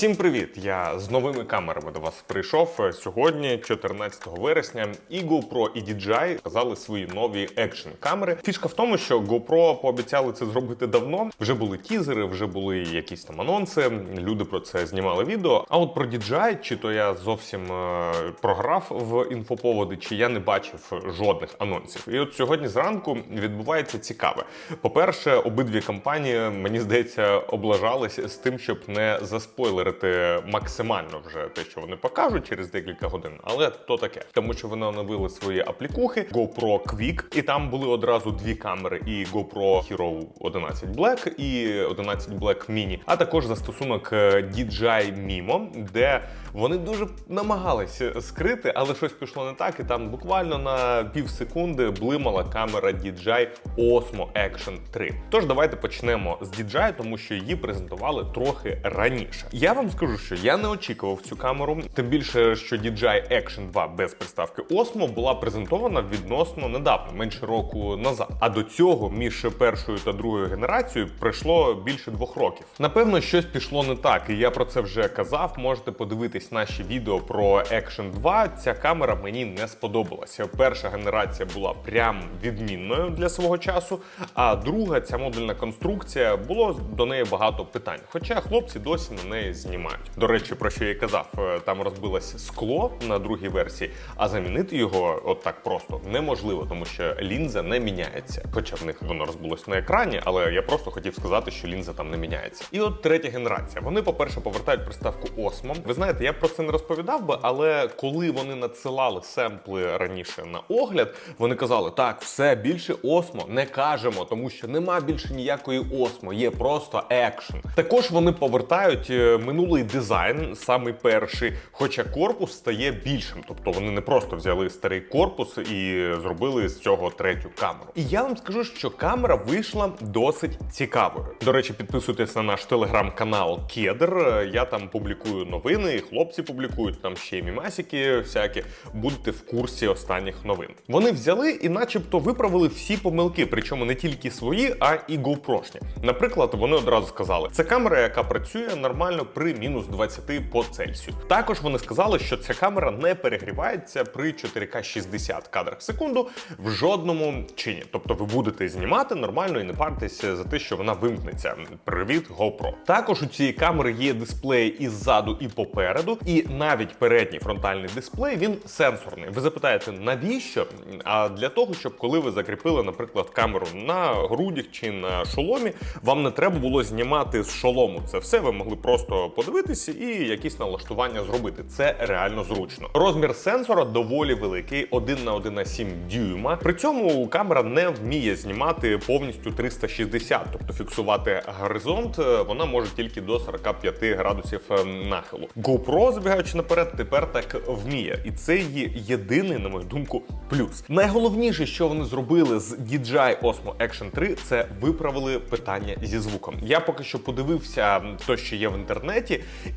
Всім привіт! Я з новими камерами до вас прийшов. Сьогодні, 14 вересня, і GoPro, і DJI показали свої нові екшн камери. Фішка в тому, що GoPro пообіцяли це зробити давно. Вже були тізери, вже були якісь там анонси. Люди про це знімали відео. А от про DJI, чи то я зовсім е, програв в інфоповоди, чи я не бачив жодних анонсів. І от сьогодні зранку відбувається цікаве. По-перше, обидві компанії, мені здається, облажались з тим, щоб не заспойлерити максимально вже те, що вони покажуть через декілька годин. Але то таке, тому що вони оновили свої аплікухи GoPro Quick, і там були одразу дві камери: і GoPro Hero 11 Black, і 11 Black Mini, а також застосунок е, DJI Mimo, де вони дуже намагалися скрити, але щось пішло не так, і там буквально на пів секунди блимала камера DJI Osmo Action 3. Тож давайте почнемо з DJI, тому що її презентували трохи раніше. Я вам скажу, що я не очікував цю камеру, тим більше, що DJI Action 2 без приставки Osmo була презентована відносно недавно, менше року назад. А до цього між першою та другою генерацією пройшло більше двох років. Напевно, щось пішло не так, і я про це вже казав. Можете подивитись наші відео про Action 2. Ця камера мені не сподобалася. Перша генерація була прям відмінною для свого часу. А друга, ця модульна конструкція, було до неї багато питань. Хоча хлопці досі на неї знімають. До речі, про що я казав, е, там розбилось скло на другій версії, а замінити його от так просто неможливо, тому що лінза не міняється. Хоча в них воно розбилось на екрані, але я просто хотів сказати, що лінза там не міняється. І от третя генерація. Вони, по-перше, повертають приставку Osmo. Ви знаєте, я про це не розповідав би, але коли вони надсилали семпли раніше на огляд, вони казали: так, все більше Osmo не кажемо, тому що нема більше ніякої Osmo, є просто екшн. Також вони повертають е, минулий дизайн, самий перший, хоча корпус стає більшим. Тобто вони не просто взяли старий корпус і зробили з цього третю камеру. І я вам скажу, що камера вийшла досить цікавою. До речі, підписуйтесь на наш телеграм-канал Кедр. Я там публікую новини, і хлопці публікують там ще й мімасики всякі. Будете в курсі останніх новин. Вони взяли і, начебто, виправили всі помилки, причому не тільки свої, а і GoPro-шні. Наприклад, вони одразу сказали, це камера, яка працює нормально при мінус 20 по Цельсію. Також вони сказали, що ця камера не перегрівається при 4К 60 кадрах в секунду в жодному чині. Тобто ви будете знімати нормально і не паритеся за те, що вона вимкнеться. Привіт, GoPro. Також у цієї камери є дисплей і ззаду, і попереду, і навіть передній фронтальний дисплей він сенсорний. Ви запитаєте, навіщо? А для того, щоб коли ви закріпили, наприклад, камеру на грудях чи на шоломі, вам не треба було знімати з шолому це все. Ви могли просто подивитися і якісь налаштування зробити. Це реально зручно. Розмір сенсора доволі великий, 1 на 1,7 дюйма. При цьому камера не вміє знімати повністю 360, тобто фіксувати горизонт. е, Вона може тільки до 45 градусів е, нахилу. GoPro, забігаючи наперед, тепер так вміє, і це її єдиний, на мою думку, плюс. Найголовніше, що вони зробили з DJI Osmo Action 3, це виправили питання зі звуком. Я поки що подивився то, що є в інтернеті,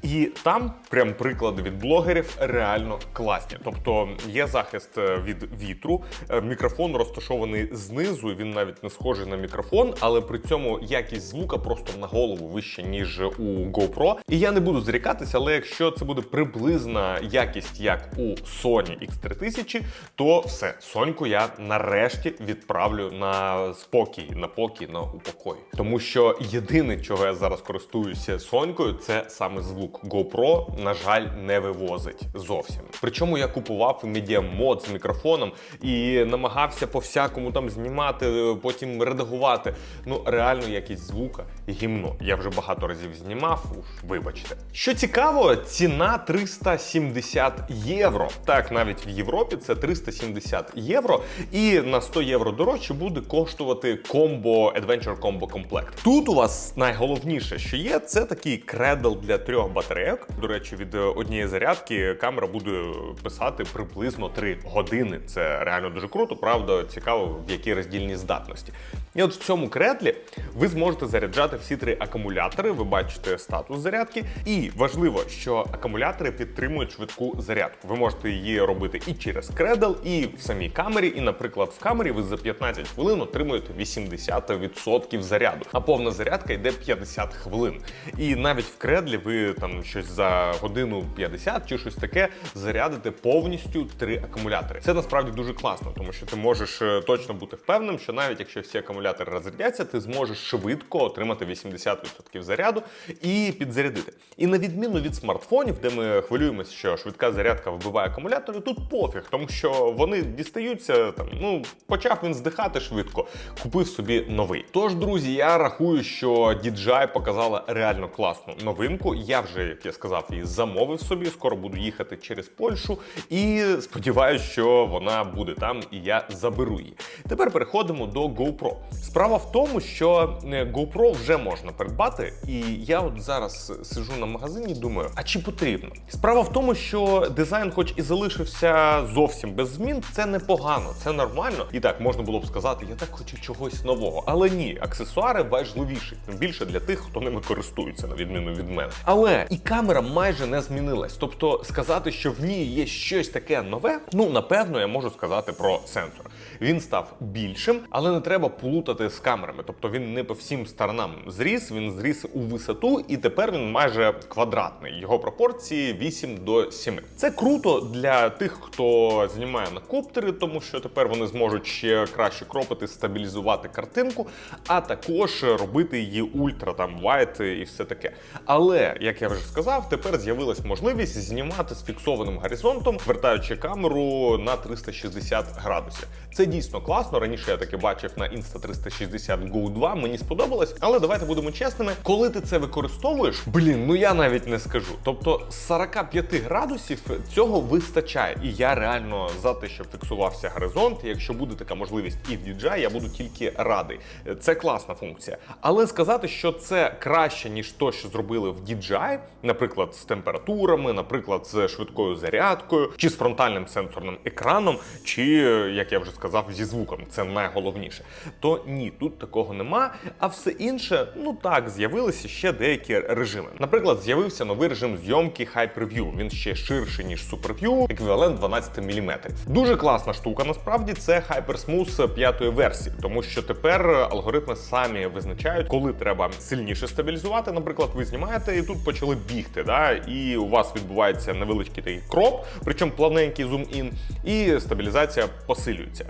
і там прям приклади від блогерів реально класні. Тобто є захист е, від вітру, е, мікрофон розташований знизу. Він навіть не схожий на мікрофон, але при цьому якість звука просто на голову вища ніж у GoPro. І я не буду зрікатися, але якщо це буде приблизна якість, як у Sony X3000, то все, Соньку я нарешті відправлю на спокій, на покій, на упокой. Тому що єдине, чого я зараз користуюся Сонькою, це саме звук. GoPro, на жаль, не вивозить зовсім. Причому я купував медіамод з мікрофоном і намагався по всякому там знімати, потім редагувати. Ну реально якість звука гімно. Я вже багато разів знімав. Уж вибачте. Що цікаво, ціна 370 євро. Так, навіть в Європі це 370 євро, і на 100 євро дорожче буде коштувати комбо Adventure Combo комплект. Тут у вас найголовніше, що є, це такий кредл для трьох батарейок. До речі, від е, однієї зарядки камера буде писати приблизно 3 години. Це реально дуже круто. Правда, цікаво, в якій роздільній здатності. І от в цьому кредлі ви зможете заряджати всі три акумулятори. Ви бачите статус зарядки. І важливо, що акумулятори підтримують швидку зарядку. Ви можете її робити і через кредл, і в самій камері. І, наприклад, в камері ви за 15 хвилин отримуєте 80% заряду, а повна зарядка йде 50 хвилин. І навіть в кредлі Теслі ви там щось за годину 50 чи щось таке зарядите повністю три акумулятори. Це насправді дуже класно, тому що ти можеш е, точно бути впевненим, що навіть якщо всі акумулятори розрядяться, ти зможеш швидко отримати 80% заряду і підзарядити. І на відміну від смартфонів, де ми хвилюємося, що швидка зарядка вбиває акумулятори, тут пофіг, тому що вони дістаються там. Ну почав він здихати швидко, купив собі новий. Тож, друзі, я рахую, що DJI показала реально класну новинку. Я вже, як я сказав, її замовив собі. Скоро буду їхати через Польщу і сподіваюся, що вона буде там, і я заберу її. Тепер переходимо до GoPro. Справа в тому, що е, GoPro вже можна придбати, і я от зараз сижу на магазині, думаю, а чи потрібно? Справа в тому, що дизайн, хоч і залишився зовсім без змін, це непогано, це нормально. І так можна було б сказати, я так хочу чогось нового. Але ні, аксесуари важливіші, тим більше для тих, хто ними користується, на відміну від мене. Але і камера майже не змінилась. Тобто сказати, що в ній є щось таке нове, ну напевно, я можу сказати про сенсор. Він став більшим, але не треба плутати з камерами. Тобто він не по всім сторонам зріс, він зріс у висоту, і тепер він майже квадратний. Його пропорції 8 до 7. Це круто для тих, хто знімає на коптери, тому що тепер вони зможуть ще краще кропити, стабілізувати картинку, а також робити її ультра там вайт і все таке. Але як я вже сказав, тепер з'явилась можливість знімати з фіксованим горизонтом, вертаючи камеру на 360 градусів. Це дійсно класно. Раніше я таке бачив на Insta 360 Go 2, мені сподобалось. Але давайте будемо чесними, коли ти це використовуєш, блін, ну я навіть не скажу. Тобто з 45 градусів цього вистачає. І я реально за те, щоб фіксувався горизонт. Якщо буде така можливість і в DJI, я буду тільки радий. Це класна функція. Але сказати, що це краще, ніж то, що зробили в DJI, наприклад, з температурами, наприклад, з швидкою зарядкою, чи з фронтальним сенсорним екраном, чи, як я вже сказав, зі звуком, це найголовніше. То ні, тут такого нема. А все інше, ну так, з'явилися ще деякі режими. Наприклад, з'явився новий режим зйомки Hyperview. Він ще ширший, ніж SuperView, еквівалент 12 мм. Дуже класна штука, насправді, це HyperSmooth п'ятої версії, тому що тепер алгоритми самі визначають, коли треба сильніше стабілізувати. Наприклад, ви знімаєте і тут почали бігти, да, і у вас відбувається невеличкий такий кроп, причому плавненький зум-ін, і стабілізація посилюється.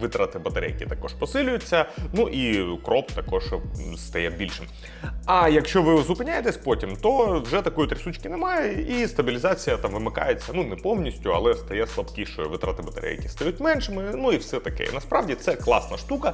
Витрати батарейки також посилюються. Ну і кроп також стає більшим. А якщо ви зупиняєтесь потім, то вже такої трясучки немає, і стабілізація там вимикається ну не повністю, але стає слабкішою. Витрати батарейки стають меншими. Ну і все таке. Насправді це класна штука.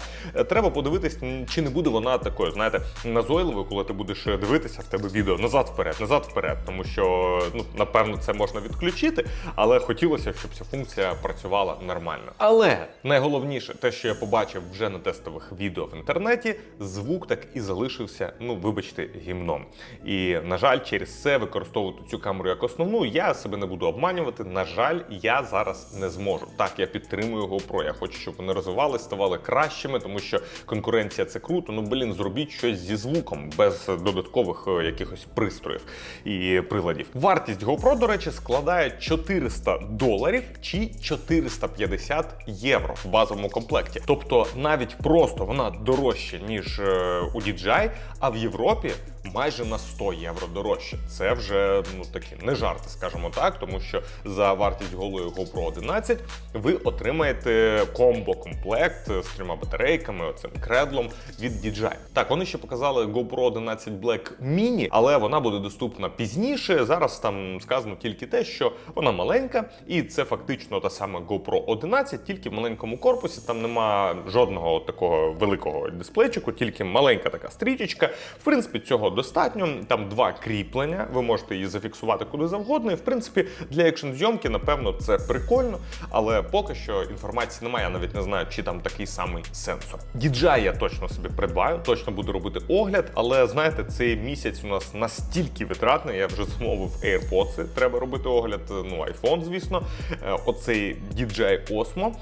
Треба подивитись, чи не буде вона такою, знаєте, назойливою, коли ти будеш дивитися в тебе відео назад вперед, назад вперед, тому що ну напевно це можна відключити, але хотілося, щоб ця функція працювала нормально. Але найголовніше, те, що я побачив вже на тестових відео в інтернеті, звук так і залишився, ну вибачте, гімном. І на жаль, через це використовувати цю камеру як основну, я себе не буду обманювати. На жаль, я зараз не зможу. Так, я підтримую GoPro, Я хочу, щоб вони розвивалися, ставали кращими, тому що конкуренція це круто. Ну блін, зробіть щось зі звуком без додаткових е, якихось пристроїв і приладів. Вартість GoPro, до речі, складає 400 доларів чи 450 євро в базовому комплекті. Тобто навіть просто вона дорожча ніж е, у DJI, а в Європі майже на 100 євро дорожче. Це вже ну такі не жарти, скажімо так, тому що за вартість голої GoPro 11 ви отримаєте комбо-комплект з трьома батарейками, оцим кредлом від DJI. Так, вони ще показали GoPro 11 Black Mini, але вона буде доступна пізніше. Зараз там сказано тільки те, що вона маленька, і це фактично та сама GoPro 11, тільки в маленькому корпусі. Там нема жодного такого великого дисплейчику, тільки маленька така стрічечка. В принципі, цього достатньо. Там два кріплення. Ви можете її зафіксувати куди завгодно. І в принципі, для екшн зйомки, напевно, це прикольно, але поки що інформації немає. Я навіть не знаю, чи там такий самий сенсор. DJI я точно собі придбаю, точно буду робити огляд. Але знаєте, цей місяць у нас настільки витратний. Я вже замовив AirPods, треба робити огляд. Ну, iPhone, звісно. Е, Оцей DJI Osmo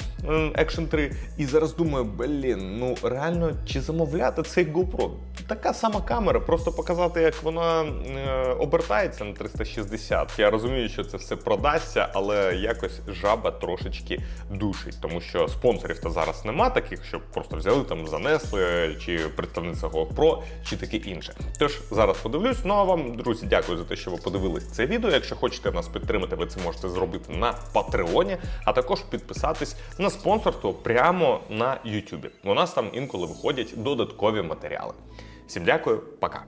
Action 3. І зараз думаю, блін, ну реально, чи замовляти цей GoPro? Така сама камера, просто показати, як вона е, обертається на 360. Я розумію, що це все продасться, але якось жаба трошечки душить, тому що спонсорів то зараз нема таких, щоб просто взяли там, занесли, чи представниця GoPro, чи таке інше. Тож зараз подивлюсь. Ну а вам, друзі, дякую за те, що ви подивились це відео. Якщо хочете нас підтримати, ви це можете зробити на Патреоні, а також підписатись на спонсорство прямо на YouTube. У нас там інколи виходять додаткові матеріали. Всім дякую, пока.